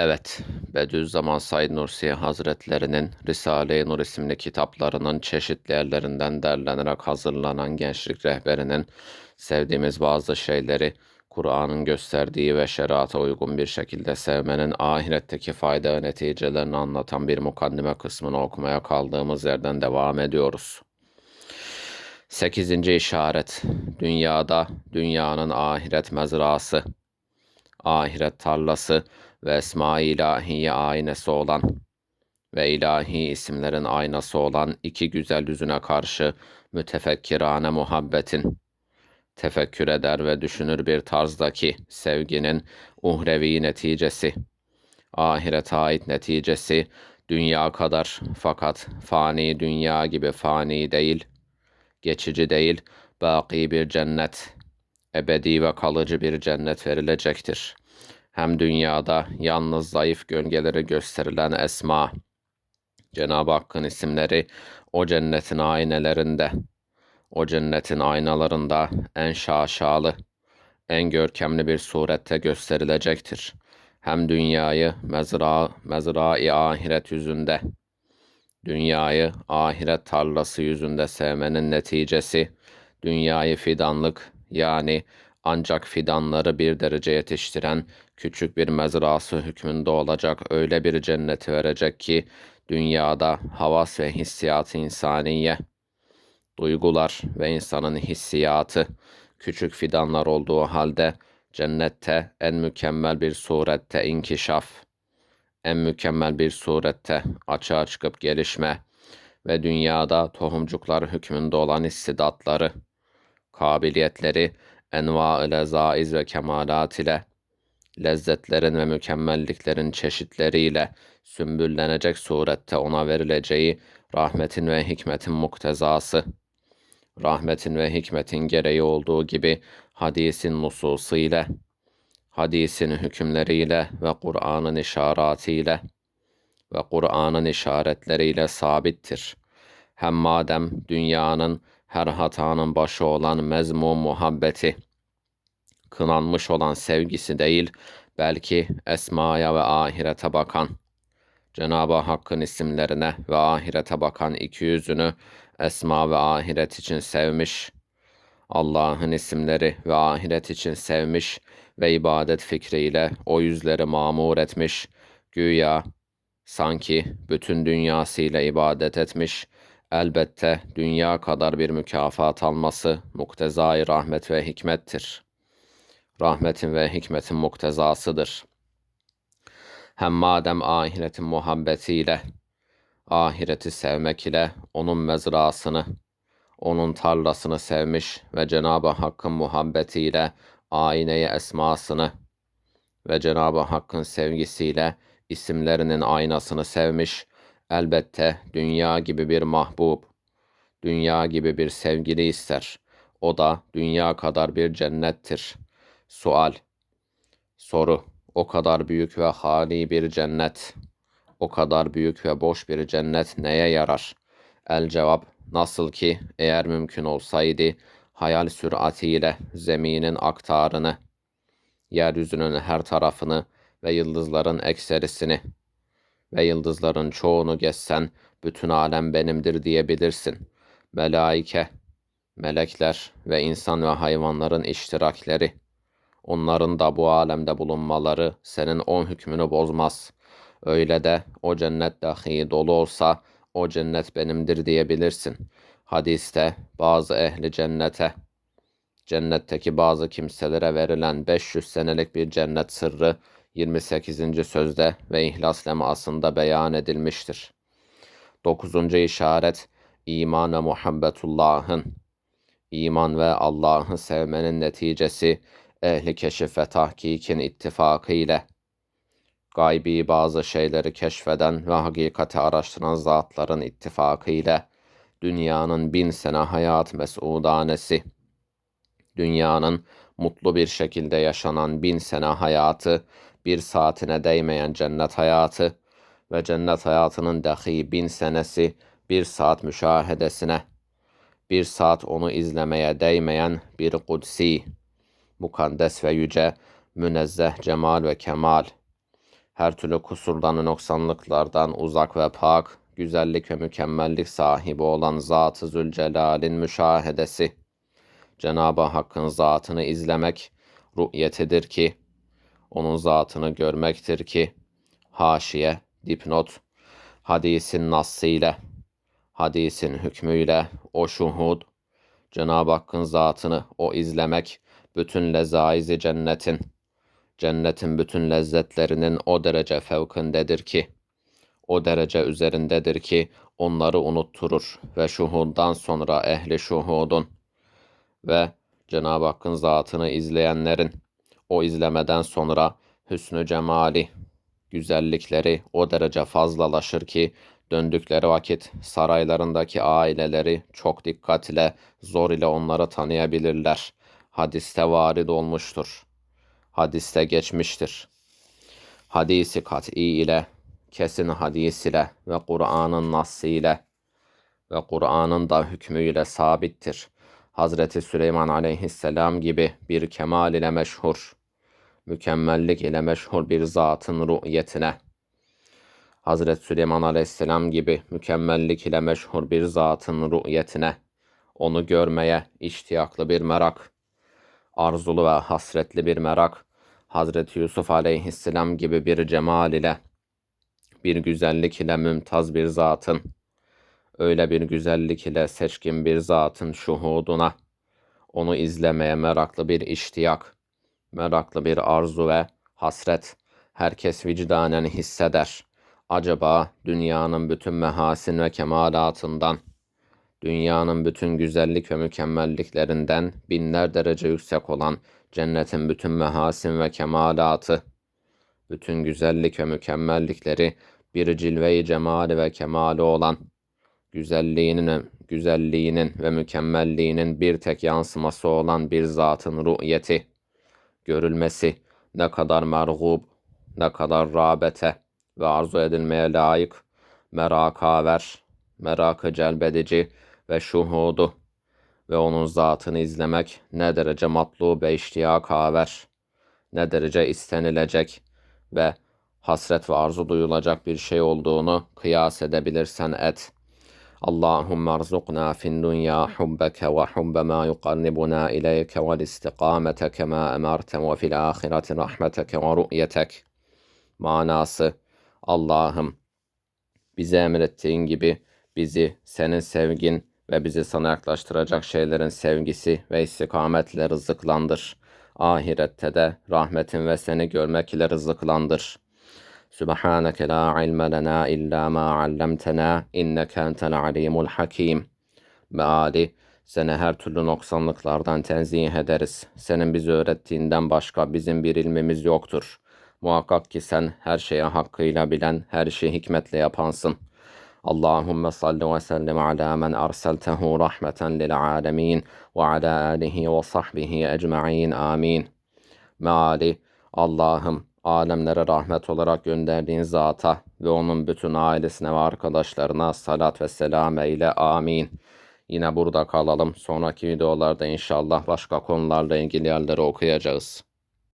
Evet, Bediüzzaman Said Nursi Hazretlerinin Risale-i Nur isimli kitaplarının çeşitli yerlerinden derlenerek hazırlanan gençlik rehberinin sevdiğimiz bazı şeyleri Kur'an'ın gösterdiği ve şerata uygun bir şekilde sevmenin ahiretteki fayda ve neticelerini anlatan bir mukaddime kısmını okumaya kaldığımız yerden devam ediyoruz. Sekizinci işaret, dünyada dünyanın ahiret mezrası, ahiret tarlası, ve esma-i ilahiye aynası olan ve ilahi isimlerin aynası olan iki güzel yüzüne karşı mütefekkirane muhabbetin, tefekkür eder ve düşünür bir tarzdaki sevginin uhrevi neticesi, ahirete ait neticesi, dünya kadar fakat fani dünya gibi fani değil, geçici değil, baki bir cennet, ebedi ve kalıcı bir cennet verilecektir.'' Hem dünyada yalnız zayıf gölgeleri gösterilen esma, Cenab-ı Hakk'ın isimleri o cennetin aynelerinde, o cennetin aynalarında en şaşalı, en görkemli bir surette gösterilecektir. Hem dünyayı mezra, mezra-i ahiret yüzünde, dünyayı ahiret tarlası yüzünde sevmenin neticesi, dünyayı fidanlık yani ancak fidanları bir derece yetiştiren küçük bir mezrası hükmünde olacak öyle bir cenneti verecek ki dünyada havas ve hissiyatı insaniye, duygular ve insanın hissiyatı küçük fidanlar olduğu halde cennette en mükemmel bir surette inkişaf, en mükemmel bir surette açığa çıkıp gelişme ve dünyada tohumcuklar hükmünde olan istidatları, kabiliyetleri enva ile zaiz ve kemalat ile, lezzetlerin ve mükemmelliklerin çeşitleriyle sümbüllenecek surette ona verileceği rahmetin ve hikmetin muktezası, rahmetin ve hikmetin gereği olduğu gibi hadisin nususu ile, hadisin hükümleriyle ve Kur'an'ın işaretiyle ve Kur'an'ın işaretleriyle sabittir. Hem madem dünyanın her hatanın başı olan mezmum muhabbeti, kınanmış olan sevgisi değil, belki esmaya ve ahirete bakan, Cenab-ı Hakk'ın isimlerine ve ahirete bakan iki yüzünü esma ve ahiret için sevmiş, Allah'ın isimleri ve ahiret için sevmiş ve ibadet fikriyle o yüzleri mamur etmiş, güya sanki bütün dünyasıyla ibadet etmiş elbette dünya kadar bir mükafat alması muktezai rahmet ve hikmettir. Rahmetin ve hikmetin muktezasıdır. Hem madem ahiretin muhabbetiyle, ahireti sevmek ile onun mezrasını, onun tarlasını sevmiş ve Cenab-ı Hakk'ın muhabbetiyle ayneye esmasını ve Cenab-ı Hakk'ın sevgisiyle isimlerinin aynasını sevmiş Elbette dünya gibi bir mahbub, dünya gibi bir sevgili ister. O da dünya kadar bir cennettir. Sual, soru, o kadar büyük ve hali bir cennet, o kadar büyük ve boş bir cennet neye yarar? El cevap, nasıl ki eğer mümkün olsaydı, hayal süratiyle zeminin aktarını, yeryüzünün her tarafını ve yıldızların ekserisini, ve yıldızların çoğunu gezsen bütün alem benimdir diyebilirsin. Melaike, melekler ve insan ve hayvanların iştirakleri, onların da bu alemde bulunmaları senin on hükmünü bozmaz. Öyle de o cennet dahi dolu olsa o cennet benimdir diyebilirsin. Hadiste bazı ehli cennete, cennetteki bazı kimselere verilen 500 senelik bir cennet sırrı 28. sözde ve İhlas lemasında beyan edilmiştir. 9. işaret iman ve muhabbetullah'ın iman ve Allah'ı sevmenin neticesi ehli keşif ve tahkikin ittifakı ile gaybi bazı şeyleri keşfeden ve hakikati araştıran zatların ittifakı ile dünyanın bin sene hayat mesudanesi, dünyanın mutlu bir şekilde yaşanan bin sene hayatı bir saatine değmeyen cennet hayatı ve cennet hayatının dahi bin senesi bir saat müşahedesine, bir saat onu izlemeye değmeyen bir kudsi, mukaddes ve yüce, münezzeh cemal ve kemal, her türlü kusurdan ve noksanlıklardan uzak ve pak, güzellik ve mükemmellik sahibi olan Zat-ı Zülcelal'in müşahedesi, Cenab-ı Hakk'ın zatını izlemek rü'yetidir ki, onun zatını görmektir ki, haşiye, dipnot, hadisin nassıyla, hadisin hükmüyle, o şuhud, Cenab-ı Hakk'ın zatını o izlemek, bütün lezaizi cennetin, cennetin bütün lezzetlerinin o derece fevkindedir ki, o derece üzerindedir ki onları unutturur ve şuhuddan sonra ehli şuhudun ve Cenab-ı Hakk'ın zatını izleyenlerin o izlemeden sonra hüsnü cemali, güzellikleri o derece fazlalaşır ki döndükleri vakit saraylarındaki aileleri çok dikkat ile zor ile onları tanıyabilirler. Hadiste varid olmuştur. Hadiste geçmiştir. Hadisi kat'i ile, kesin hadis ile ve Kur'an'ın nassı ile ve Kur'an'ın da hükmüyle sabittir. Hazreti Süleyman aleyhisselam gibi bir kemal ile meşhur, mükemmellik ile meşhur bir zatın ru'yetine, Hazreti Süleyman aleyhisselam gibi mükemmellik ile meşhur bir zatın ru'yetine, onu görmeye iştiyaklı bir merak, arzulu ve hasretli bir merak, Hazreti Yusuf aleyhisselam gibi bir cemal ile, bir güzellik ile mümtaz bir zatın, öyle bir güzellik ile seçkin bir zatın şuhuduna, onu izlemeye meraklı bir iştiyak, meraklı bir arzu ve hasret, herkes vicdanen hisseder. Acaba dünyanın bütün mehasin ve kemalatından, dünyanın bütün güzellik ve mükemmelliklerinden binler derece yüksek olan cennetin bütün mehasin ve kemalatı, bütün güzellik ve mükemmellikleri bir cilve-i cemali ve kemali olan güzelliğinin, güzelliğinin ve mükemmelliğinin bir tek yansıması olan bir zatın ru'yeti, görülmesi ne kadar mergub, ne kadar rağbete ve arzu edilmeye layık, meraka ver, merakı celbedici ve şuhudu ve onun zatını izlemek ne derece matlub ve iştiyak haver, ne derece istenilecek ve hasret ve arzu duyulacak bir şey olduğunu kıyas edebilirsen et. Hubbeke ve hubbe ma yuqarribuna ileyke vel istikamete kema emerte ve fil ahireti rahmeteke ve ru'yetek. Manası Allah'ım bize emrettiğin gibi bizi senin sevgin ve bizi sana yaklaştıracak şeylerin sevgisi ve istikametle rızıklandır. Ahirette de rahmetin ve seni görmek ile rızıklandır. Subhaneke la ilme lena illa ma allamtena inneke entel alimul hakim. Meali seni her türlü noksanlıklardan tenzih ederiz. Senin bize öğrettiğinden başka bizim bir ilmimiz yoktur. Muhakkak ki sen her şeye hakkıyla bilen, her şeyi hikmetle yapansın. Allahümme salli ve sellim ala men arseltehu rahmeten lil alemin ve ala alihi ve sahbihi ecma'in amin. Meali Allah'ım alemlere rahmet olarak gönderdiğin zata ve onun bütün ailesine ve arkadaşlarına salat ve selam eyle amin. Yine burada kalalım. Sonraki videolarda inşallah başka konularla ilgili yerleri okuyacağız.